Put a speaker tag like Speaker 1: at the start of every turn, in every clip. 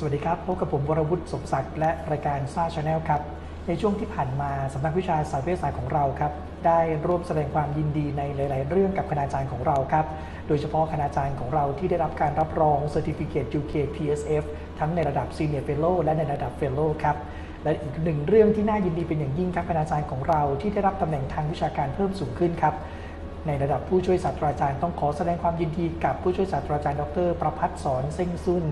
Speaker 1: สวัสดีครับ พบกับผมวรวุฒิสมศักดิ์และรายการซ่าชาแนลครับ ในช่วงที่ผ่านมาสำนักวิชาสายเวชศาสตร์ของเราครับ ได้ร่วมแสดงความยินดีในหลาย ๆ เรื่องกับคณาจารย์ของเราครับ โดยเฉพาะคณาจารย์ของเราที่ได้รับการรับรอง Certificate UK PSF ทั้งในระดับ Senior Fellow และในระดับ Fellow ครับและอีกหนึ่งเรื่องที่น่ายินดีเป็นอย่างยิ่งครับคณาจารย์ของเราที่ได้รับตำแหน่งทางวิชาการเพิ่มสูงขึ้นครับในระดับผู้ช่วยศาสตราจารย์ต้องขอแสดงความยินดีกับผู้ช่วยศาสตราจารย์ดร ประพัฒน์สอนเส้งซุน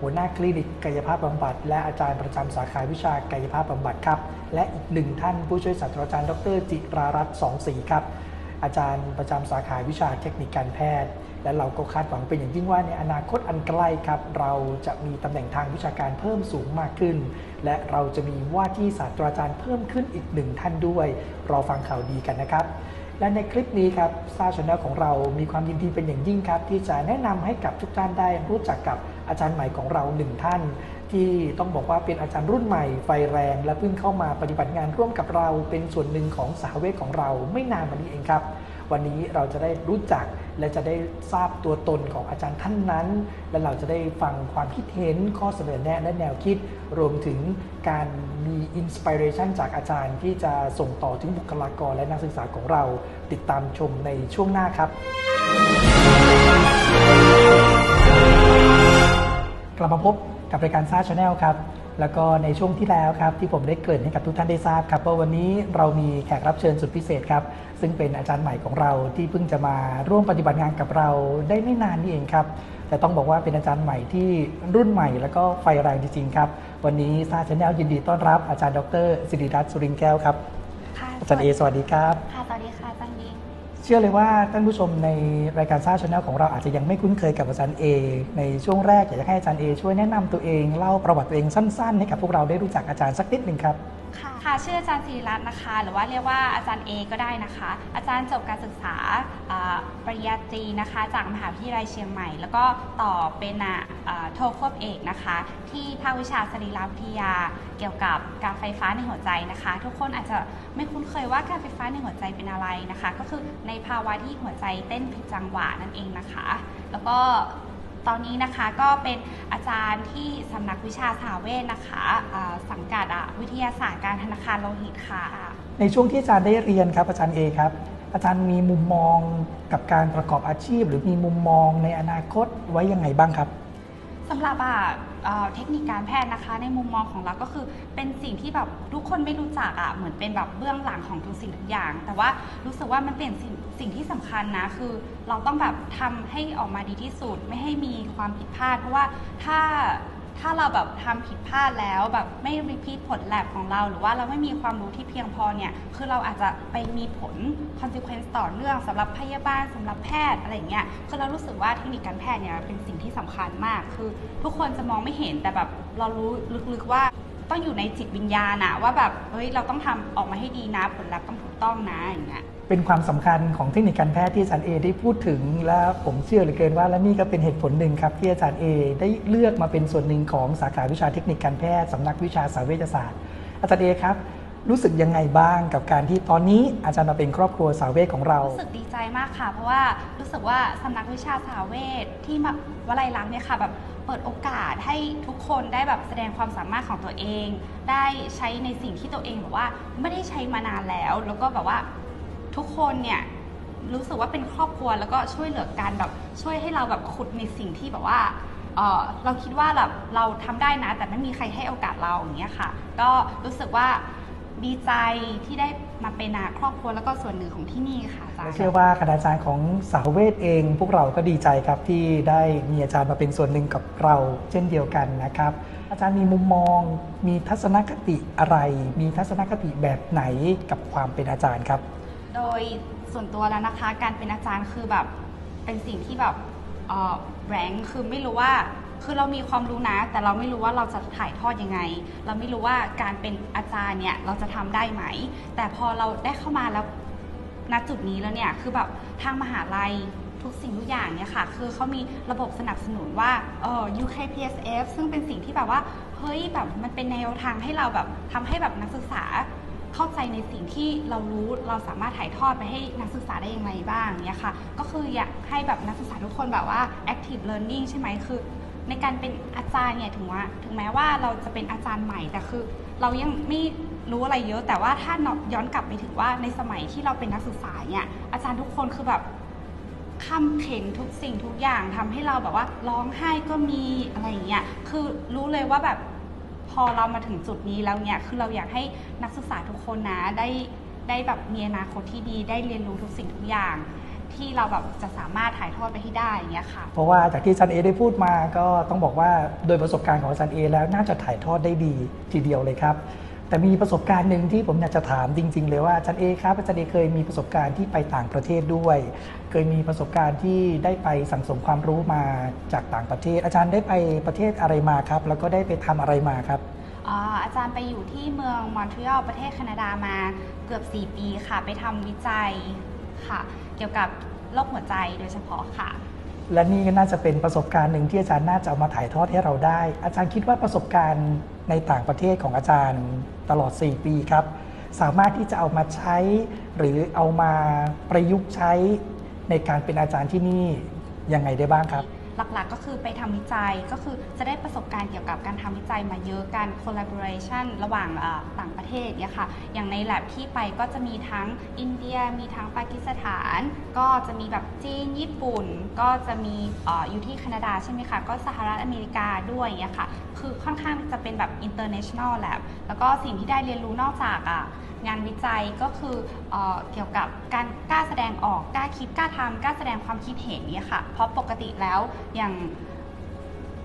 Speaker 1: หัวหน้าคลินิกกายภาพบำบัด และอาจารย์ประจำสาขาวิชากายภาพบำบัดครับ และอีกหนึ่งท่านผู้ช่วยศาสตราจารย์ ดร จิรารัตน์สองศรีครับ อาจารย์ประจำสาขาวิชาเทคนิคการแพทย์ และเราก็คาดหวังเป็นอย่างยิ่งว่าในอนาคตอันใกล้ครับ เราจะมีตำแหน่งทางวิชาการเพิ่มสูงมากขึ้น และเราจะมีว่าที่ศาสตราจารย์เพิ่มขึ้นอีกหนึ่งท่านด้วยรอฟังข่าวดีกันนะครับและในคลิปนี้ครับซาชแนลของเรามีความยินดีเป็นอย่างยิ่งครับ ที่จะแนะนำให้กับทุกท่านได้รู้จักกับ อาจารย์ใหม่ของเราหนึ่งท่าน ที่ต้องบอกว่าเป็นอาจารย์รุ่นใหม่ไฟแรง และเพิ่งเข้ามาปฏิบัติงานร่วมกับเรา เป็นส่วนหนึ่งของสาเวทของเราไม่นานมานี้เองครับ วันนี้เราจะได้รู้จักและจะได้ทราบตัวตนของอาจารย์ท่านนั้น และเราจะได้ฟังความคิดเห็นข้อเสนอแนะและแนวคิด รวมถึงการมีอินสปิเรชันจากอาจารย์ที่จะส่งต่อถึงบุคลากรและนักศึกษาของเรา ติดตามชมในช่วงหน้าครับ กลับมาพบกับรายการซ่าชาแนลครับ แล้วก็ในช่วงที่แล้วครับที่ผมได้เกริ่นให้กับทุกท่านได้ทราบครับว่าวันนี้เรามีแขกรับเชิญสุดพิเศษครับ ซึ่งเป็นอาจารย์ใหม่ของเราที่เพิ่งจะมาร่วมปฏิบัติงานกับเราได้ไม่นานนี่เองครับ แต่ต้องบอกว่าเป็นอาจารย์ใหม่ที่รุ่นใหม่ แล้วก็ไฟแรงจริงๆครับ วันนี้ซ่าชาแนลยินดีต้อนรับอาจารย์ดรสิริรัตน์สุรินทร์แก้วครับ
Speaker 2: ค่ะ
Speaker 1: อาจารย์เอสวัสดีครับ
Speaker 2: ค่ะสวัสดีค่ะอาจารย์ยิง
Speaker 1: เชื่อเลยว่าท่านผู้ชมในรายการซ่าชาแนลของเราอาจจะยังไม่คุ้นเคยกับอาจารย์เอในช่วงแรกอยากจะให้อาจารย์เอช่วยแนะนำตัวเองเล่าประวัติตัวเองสั้นๆให้กับพวกเราได้รู้จักอาจารย์สักนิดหนึ่งครับ
Speaker 2: ค่ะชื่ออาจารย์ศิริรัตน์นะคะ หรือว่าเรียกว่าอาจารย์เอก็ได้นะคะ อาจารย์จบการศึกษาปริญญาตรีนะคะ จากมหาวิทยาลัยเชียงใหม่ แล้วก็ต่อเป็นโทควบเอกนะคะ ที่ภาควิชาสรีรวิทยาเกี่ยวกับการไฟฟ้าในหัวใจนะคะ ทุกคนอาจจะไม่คุ้นเคยว่าการไฟฟ้าในหัวใจเป็นอะไรนะคะ ก็คือในภาวะที่หัวใจเต้นผิดจังหวะนั่นเองนะคะ แล้วก็ ตอนนี้นะคะก็เป็นอาจารย์ที่สำนักวิชาสาเวชนะคะอ่าสังกัดอะวิทยาศาสตร์การธนาคารโลหิตค่ะ
Speaker 1: ในช่วงที่อาจารย์ได้เรียนครับอาจารย์เอครับ อาจารย์มีมุมมองกับการประกอบอาชีพ หรือมีมุมมองในอนาคตไว้ยังไงบ้างครับ
Speaker 2: สำหรับอะ เทคนิคการแพทย์นะคะ ในมุมมองของเราก็คือเป็นสิ่งที่แบบทุกคนไม่รู้จักอะเหมือนเป็นแบบเบื้องหลังของทุกสิ่งทุกอย่าง แต่ว่ารู้สึกว่ามันเป็นสิ่งสิ่งที่สำคัญนะคือเราต้องแบบทำให้ออกมาดีที่สุดไม่ให้มีความผิดพลาด เพราะว่าถ้า ถ้าเราแบบทำผิดพลาดแล้วแบบไม่รีพีทผลแลบของเรา หรือว่าเราไม่มีความรู้ที่เพียงพอเนี่ย คือเราอาจจะไปมีผล consequence ต่อเนื่องสำหรับพยาบาลสำหรับแพทย์อะไรอย่างเงี้ยคือเรารู้สึกว่าเทคนิคการแพทย์เนี่ยเป็นสิ่งที่สำคัญมาก คือทุกคนจะมองไม่เห็นแต่แบบเรารู้ลึกๆว่าต้องอยู่ในจิตวิญญาณอะว่าแบบเฮ้ยเราต้องทำออกมาให้ดีนะผลลัพธ์ต้องถูกต้องนะอย่างเงี้ย
Speaker 1: เป็นความสำคัญของเทคนิคการแพทย์ที่อาจารย์เอได้พูดถึง และผมเชื่อเหลือเกินว่า และนี่ก็เป็นเหตุผลหนึ่งครับที่อาจารย์เอได้เลือกมาเป็นส่วนหนึ่งของสาขาวิชาเทคนิคการแพทย์สำนักวิชาสาเวชศาสตร์ อาจารย์เอครับรู้สึกยังไงบ้างกับการที่ตอนนี้อาจารย์มาเป็นครอบครัวสาเวชของเรา
Speaker 2: รู้สึกดีใจมากค่ะ เพราะว่ารู้สึกว่าสำนักวิชาสาเวทที่มาวลัยลักษณ์เนี่ยค่ะแบบเปิดโอกาสให้ทุกคนได้แบบแสดงความสามารถของตัวเอง ได้ใช้ในสิ่งที่ตัวเองแบบว่าไม่ได้ใช้มานานแล้ว แล้วก็แบบว่า ทุกคนเนี่ยรู้สึกว่าเป็นครอบครัวแล้วก็ช่วยเหลือกันแบบช่วยให้เราแบบขุดในสิ่งที่แบบว่าเเราคิดว่าแบบเราทำได้นะ แต่ไม่มีใครให้โอกาสเราอย่างเงี้ยค่ะ ก็รู้สึกว่าดีใจที่ได้มาเป็นอะครอบครัวแล้วก็ส่วนหนึ่งของที่นี่ค่ะอาจารย์
Speaker 1: เชื่อว่าคณาจารย์ของสาวเวทเอง พวกเราก็ดีใจครับที่ได้มีอาจารย์มาเป็นส่วนหนึ่งกับเรา เช่นเดียวกันนะครับ อาจารย์มีมุมมอง มีทัศนคติอะไร มีทัศนคติแบบไหนกับความเป็นอาจารย์ครับ
Speaker 2: โดยส่วนตัวแล้วนะคะ การเป็นอาจารย์คือแบบเป็นสิ่งที่แบบแรงคือไม่รู้ว่าคือเรามีความรู้นะ แต่เราไม่รู้ว่าเราจะถ่ายทอดยังไง เราไม่รู้ว่าการเป็นอาจารย์เนี่ยเราจะทำได้ไหม แต่พอเราได้เข้ามาแล้วณจุดนี้แล้วเนี่ยคือแบบทางมหาลัยทุกสิ่งทุกอย่างเนี่ยค่ะ คือเขามีระบบสนับสนุนว่าเออ UKPSF ซึ่งเป็นสิ่งที่แบบว่า เฮ้ยแบบมันเป็นแนวทางให้เราแบบทำให้แบบนักศึกษา เข้าใจในสิ่งที่เรารู้เราสามารถถ่ายทอดไปให้นักศึกษาได้อย่างไรบ้างเนี่ยค่ะ ก็คืออยากให้แบบนักศึกษาทุกคนแบบว่า active learning ใช่ไหมคือ ในการเป็นอาจารย์เนี่ยถึงว่า ถึงแม้ว่าเราจะเป็นอาจารย์ใหม่แต่คือ เรายังไม่รู้อะไรเยอะ แต่ว่าถ้าย้อนกลับไปถึงว่าในสมัยที่เราเป็นนักศึกษาเนี่ยอาจารย์ทุกคนคือแบบคำเข็นทุกสิ่งทุกอย่างทำให้เราแบบว่าร้องไห้ก็มีอะไรอย่างเงี้ยคือรู้เลยว่าแบบ อเรามาถึงจุดนี้แล้วเนี่ยคือเราอยากให้นักศึกษาทุกคนนะได้ได้แบบมีอนาคตที่ดีได้เรียนรู้ทุกสิ่งทุกอย่าง ที่เราแบบจะสามารถถ่ายทอดไปให้ได้อย่างเงี้ยค่ะ
Speaker 1: เพราะว่าจากที่อาจารย์เอได้พูดมาก็ต้องบอกว่าโดยประสบการณ์ของอาจารย์เอแล้วน่าจะถ่ายทอดได้ดีทีเดียวเลยครับ แต่มีประสบการณ์หนึ่งที่ผมอยากจะถามจริง ๆ เลยว่าอาจารย์เอครับอาจารย์เอเคยมีประสบการณ์ที่ไปต่างประเทศด้วย เคยมีประสบการณ์ที่ได้ไปสั่งสมความรู้มาจากต่างประเทศ อาจารย์ได้ไปประเทศอะไรมาครับ แล้วก็ได้ไปทำอะไรมาครับ
Speaker 2: อ่าอาจารย์ไปอยู่ที่เมืองมอนทรีออลประเทศแคนาดามาเกือบ 4 ปีค่ะ ไปทำวิจัยค่ะ เกี่ยวกับโรคหัวใจโดยเฉพาะค่ะ
Speaker 1: และนี่ก็น่าจะเป็นประสบการณ์หนึ่งที่อาจารย์น่าจะเอามาถ่ายทอดให้เราได้ อาจารย์คิดว่าประสบการณ์ ในต่างประเทศของอาจารย์ตลอด 4 ปีครับ สามารถที่จะเอามาใช้หรือเอามาประยุกต์ใช้ในการเป็นอาจารย์ที่นี่ยังไงได้บ้างครับ
Speaker 2: หลักๆ ก็คือไปทำวิจัยก็คือจะได้ประสบการณ์เกี่ยวกับการทำวิจัยมาเยอะการ collaboration ระหว่างเอ่อต่างประเทศเนี่ยค่ะ อย่างใน lab ที่ไปก็จะมีทั้งอินเดีย มีทั้งปากีสถาน ก็จะมีแบบจีน ญี่ปุ่น ก็จะมีเอออยู่ที่แคนาดาใช่ไหมคะ ก็สหรัฐอเมริกาด้วยเงี้ยค่ะ คือค่อนข้างจะเป็นแบบ international lab แล้วก็สิ่งที่ได้เรียนรู้นอกจากอะ งานวิจัยก็คือเออเกี่ยวกับการกล้าแสดงออกกล้าคิดกล้าทำกล้าแสดงความคิดเห็นเนี่ยค่ะ เพราะปกติแล้วอย่าง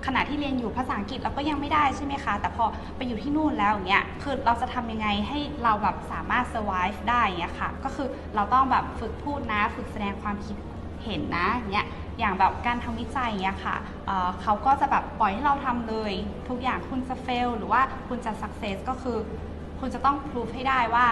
Speaker 2: ขณะที่เรียนอยู่ภาษาอังกฤษเราก็ยังไม่ได้ใช่ไหมคะ แต่พอไปอยู่ที่นู่นแล้วอย่างเงี้ยคือเราจะทำยังไงให้เราแบบสามารถ survive ได้อย่างเงี้ยค่ะ ก็คือเราต้องแบบฝึกพูดนะ ฝึกแสดงความคิดเห็นนะอย่างเงี้ยอย่างแบบการทำวิจัยอย่างเงี้ยค่ะเเขาก็จะแบบปล่อยให้เราทำเลย ทุกอย่างคุณจะ fail หรือว่าคุณจะ success ก็คือ คุณจะต้องพิสูจให้ได้ว่า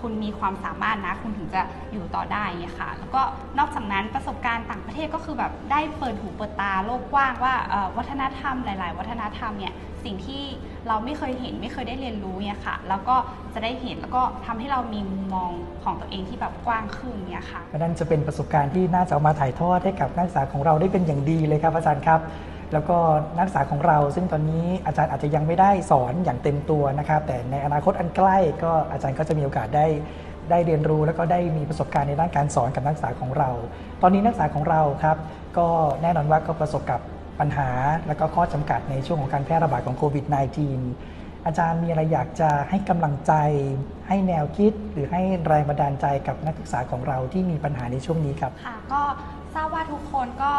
Speaker 2: คุณมีความสามารถนะ คุณถึงจะอยู่ต่อได้เนี่ยค่ะ แล้วก็นอกจากนั้นประสบการณ์ต่างประเทศก็คือแบบได้เปิดหูเปิดตาโลกกว้างว่าวัฒนธรรมหลาย ๆ วัฒนธรรมเนี่ยสิ่งที่เราไม่เคยเห็นไม่เคยได้เรียนรู้เนี่ยค่ะ แล้วก็จะได้เห็นแล้วก็ทำให้เรามีมุมมองของตัวเองที่แบบกว้างขึ้นเนี่ยค่ะ
Speaker 1: นั่นจะเป็นประสบการณ์ที่น่าจะเอามาถ่ายทอดให้กับนักศึกษาของเราได้เป็นอย่างดีเลยครับอาจารย์ครับ แล้วก็นักศึกษาของเรา ซึ่งตอนนี้อาจารย์อาจจะยังไม่ได้สอนอย่างเต็มตัวนะครับ แต่ในอนาคตอันใกล้ก็อาจารย์ก็จะมีโอกาสได้ได้เรียนรู้แล้วก็ได้มีประสบการณ์ในด้านการสอนกับนักศึกษาของเรา ตอนนี้นักศึกษาของเราครับก็แน่นอนว่าก็ประสบกับปัญหา และก็ข้อจำกัดในช่วงของการแพร่ระบาดของโควิด -19 อาจารย์มีอะไรอยากจะให้กำลังใจ ให้แนวคิด หรือให้แรงบันดาลใจกับนักศึกษาของเราที่มีปัญหาในช่วงนี้ครับ
Speaker 2: ค่ะ ก็ทราบว่าทุกคนก็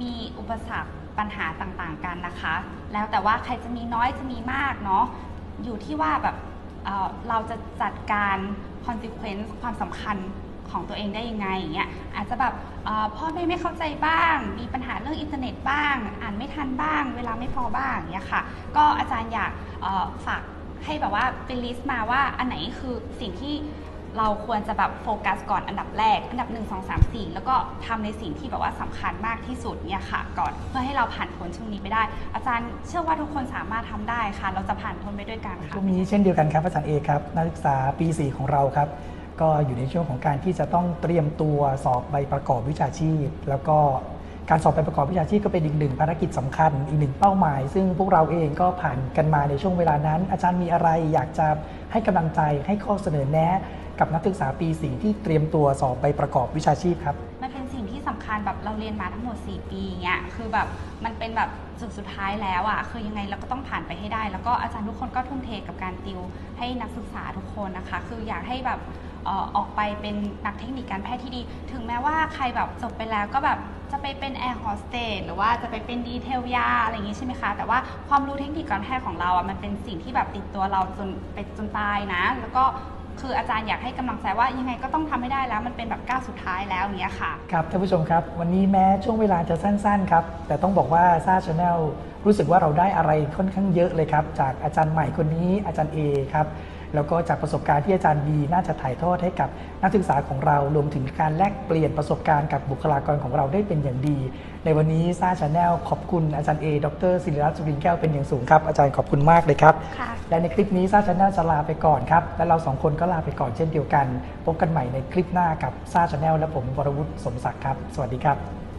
Speaker 2: มีอุปสรรค ปัญหาต่างๆกันนะคะ แล้วแต่ว่าใครจะมีน้อยจะมีมากเนาะอยู่ที่ว่าแบบเเราจะจัดการ consequence ความสำคัญของตัวเองได้ยังไงอย่างเงี้ยอาจจะแบบพ่อแม่ไม่เข้าใจบ้าง มีปัญหาเรื่องอินเทอร์เน็ตบ้าง อ่านไม่ทันบ้าง เวลาไม่พอบ้างอย่างเงี้ยค่ะ ก็อาจารย์อยากฝากให้แบบว่าเป็นลิสต์มาว่าอันไหนคือสิ่งที่ เราควรจะแบบโฟกัสก่อนอันดับแรก อันดับ 1 2 3 4 แล้วก็ทำในสิ่งที่แบบว่าสำคัญมากที่สุดเนี่ยค่ะ ก่อนเพื่อให้เราผ่านพ้นช่วงนี้ไปได้ อาจารย์เชื่อว่าทุกคนสามารถทำได้ค่ะ เราจะผ่านพ้นไปด้วยกันค่ะ
Speaker 1: ช่วงนี้เช่นเดียวกันครับอาจารย์เอกครับนักศึกษาปี 4 ของเราครับ ก็อยู่ในช่วงของการที่จะต้องเตรียมตัวสอบใบประกอบวิชาชีพ แล้วก็การสอบใบประกอบวิชาชีพก็เป็นอีกหนึ่งภารกิจสำคัญอีกหนึ่งเป้าหมาย ซึ่งพวกเราเองก็ผ่านกันมาในช่วงเวลานั้น อาจารย์มีอะไรอยากจะให้กำลังใจให้ข้อเสนอแนะ กับนักศึกษาปี4ที่เตรียมตัวสอบใบประกอบวิชาชีพครับ
Speaker 2: มันเป็นสิ่งที่สำคัญแบบเราเรียนมาทั้งหมด 4 ปีเงี้ยคือแบบมันเป็นแบบจุดสุดท้ายแล้วอะ่ะคือยังไงเราก็ต้องผ่านไปให้ได้ แล้วก็อาจารย์ทุกคนก็ทุ่มเทกับการติวให้นักศึกษาทุกคนนะคะ คืออยากให้แบบออกไปเป็นนักเทคนิคการแพทย์ที่ดี ถึงแม้ว่าใครแบบจบไปแล้วก็แบบจะไปเป็นแอร์โฮสเตสหรือว่าจะไปเป็นดีเทลยาอะไรอย่างงี้ใช่ไหมคะ แต่ว่าความรู้เทคนิคการแพทย์ของเราอะมันเป็นสิ่งที่แบบติดตัวเราจนไปจนตายนะ แล้วก็ คืออาจารย์อยากให้กำลังใจว่ายังไงก็ต้องทำให้ได้แล้วมันเป็นแบบก้าวสุดท้ายแล้วเนี้ยค่ะ
Speaker 1: ครับท่านผู้ชมครับ วันนี้แม้ช่วงเวลาจะสั้นๆครับ แต่ต้องบอกว่าซาชาแนลรู้สึกว่าเราได้อะไรค่อนข้างเยอะเลยครับ จากอาจารย์ใหม่คนนี้อาจารย์เอครับ แล้วก็จากประสบการณ์ที่อาจารย์บีน่าจะถ่ายทอดให้กับนักศึกษาของเรารวมถึงการแลกเปลี่ยนประสบการณ์กับบุคลากรของเราได้เป็นอย่างดี ในวันนี้ซาชาแนลขอบคุณอาจารย์เอดรศิริรัตน์สุรินทร์แก้วเป็นอย่างสูงครับอาจารย์ขอบคุณมากเลยครับ
Speaker 2: ค่ะ
Speaker 1: และในคลิปนี้ซาชาแนลจะลาไปก่อนครับและเราสองคนก็ลาไปก่อนเช่นเดียวกัน พบกันใหม่ในคลิปหน้ากับซาชาแนลและผมวรวุฒิสมศักดิ์ครับ สวัสดีครับ